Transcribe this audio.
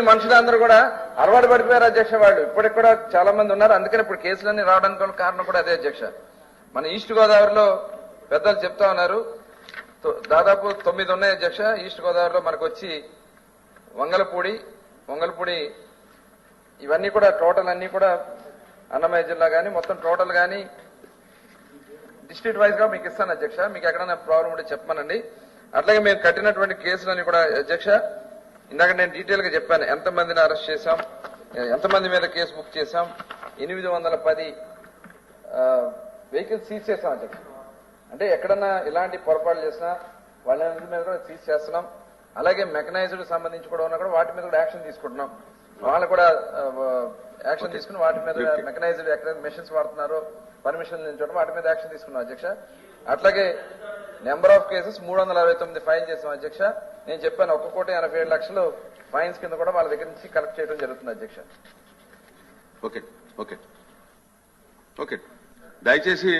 ఈ మనుషులందరూ కూడా అలవాటు పడిపోయారు అధ్యక్ష వాళ్ళు. ఇప్పటికి కూడా చాలా మంది ఉన్నారు. అందుకని ఇప్పుడు కేసులన్నీ రావడానికి కారణం కూడా అదే అధ్యక్ష. మన ఈస్ట్ గోదావరిలో పెద్దలు చెప్తా ఉన్నారు. దాదాపు తొమ్మిది ఉన్నాయి అధ్యక్ష. ఈస్ట్ గోదావరిలో మనకు వచ్చి వంగలపూడి వంగలపూడి ఇవన్నీ కూడా టోటల్ అన్ని కూడా అన్నమయ్య జిల్లా కానీ మొత్తం టోటల్ కానీ డిస్ట్రిక్ట్ వైజ్గా మీకు ఇస్తాను అధ్యక్ష. మీకు ఎక్కడైనా ప్రాబ్లం ఉంటే చెప్పమనండి. అట్లాగే మేము కట్టినటువంటి కేసులన్నీ కూడా అధ్యక్ష ఇందాక నేను డీటెయిల్గా చెప్పాను ఎంత మందిని అరెస్ట్ చేశాం ఎంతమంది మీద కేసు బుక్ చేశాం ఎనిమిది వందల పది వెహికల్స్ సీజ్ చేస్తాం అధ్యక్ష. అంటే ఎక్కడన్నా ఇలాంటి పొరపాట్లు చేసినా వాళ్ళ మీద కూడా సీజ్ చేస్తున్నాం. అలాగే మెకనైజ్డ్ సంబంధించి కూడా ఉన్నా కూడా వాటి మీద కూడా యాక్షన్ తీసుకుంటున్నాం. వాళ్ళు కూడా యాక్షన్ తీసుకుని వాటి మీద మెకనైజ్డ్ ఎక్కడ మెషిన్స్ వాడుతున్నారు పర్మిషన్ నుంచి వాటి మీద యాక్షన్ తీసుకున్నాం అధ్యక్ష. అట్లాగే నెంబర్ ఆఫ్ కేసెస్ మూడు వందల అరవై తొమ్మిది ఫైన్ చేసాం అధ్యక్ష. నేను చెప్పాను ఒక్క కోటి ఎనభై ఏడు లక్షలు ఫైన్స్ కింద కూడా వాళ్ళ దగ్గర నుంచి కలెక్ట్ చేయడం జరుగుతుంది అధ్యక్ష. Okay okay okay. దయచేసి